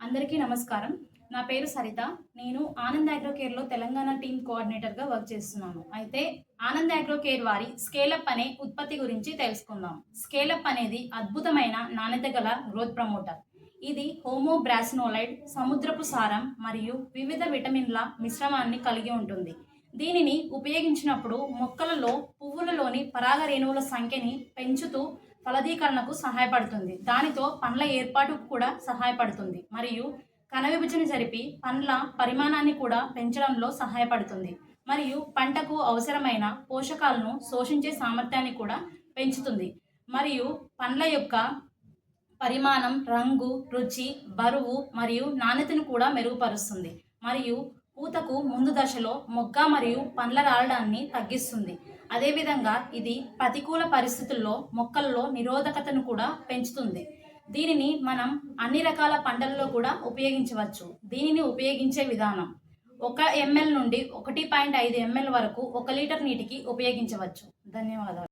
అందరికీ నమస్కారం. నా పేరు సరిత. నేను ఆనంద్ అగ్రో కేర్లో తెలంగాణ టీమ్ కోఆర్డినేటర్గా వర్క్ చేస్తున్నాను. అయితే ఆనంద్ అగ్రో కేర్ వారి స్కేలప్ అనే ఉత్పత్తి గురించి తెలుసుకుందాం. స్కేలప్ అనేది అద్భుతమైన నాణ్యత గల గ్రోత్ ప్రమోటర్. ఇది హోమోబ్రాసినోలైడ్ సముద్రపు సారం మరియు వివిధ విటమిన్ల మిశ్రమాన్ని కలిగి ఉంటుంది. దీనిని ఉపయోగించినప్పుడు మొక్కలలో పువ్వులలోని పరాగ రేణువుల సంఖ్యని పెంచుతూ ఫలదీకరణకు సహాయపడుతుంది. దానితో పండ్ల ఏర్పాటుకు కూడా సహాయపడుతుంది. మరియు కణ విభజన జరిపి పండ్ల పరిమాణాన్ని కూడా పెంచడంలో సహాయపడుతుంది. మరియు పంటకు అవసరమైన పోషకాలను శోషించే సామర్థ్యాన్ని కూడా పెంచుతుంది. మరియు పండ్ల యొక్క పరిమాణం రంగు రుచి బరువు మరియు నాణ్యతను కూడా మెరుగుపరుస్తుంది. మరియు పూతకు ముందు దశలో మొగ్గ మరియు పండ్ల రాలడాన్ని తగ్గిస్తుంది. అదేవిధంగా ఇది ప్రతికూల పరిస్థితుల్లో మొక్కల్లో నిరోధకతను కూడా పెంచుతుంది. దీనిని మనం అన్ని రకాల పంటలలో కూడా ఉపయోగించవచ్చు. దీనిని ఉపయోగించే విధానం. ఒక ఎంఎల్ నుండి ఒకటి పాయింట్ ఐదు ఎంఎల్ వరకు ఒక లీటర్ నీటికి ఉపయోగించవచ్చు. ధన్యవాదాలు.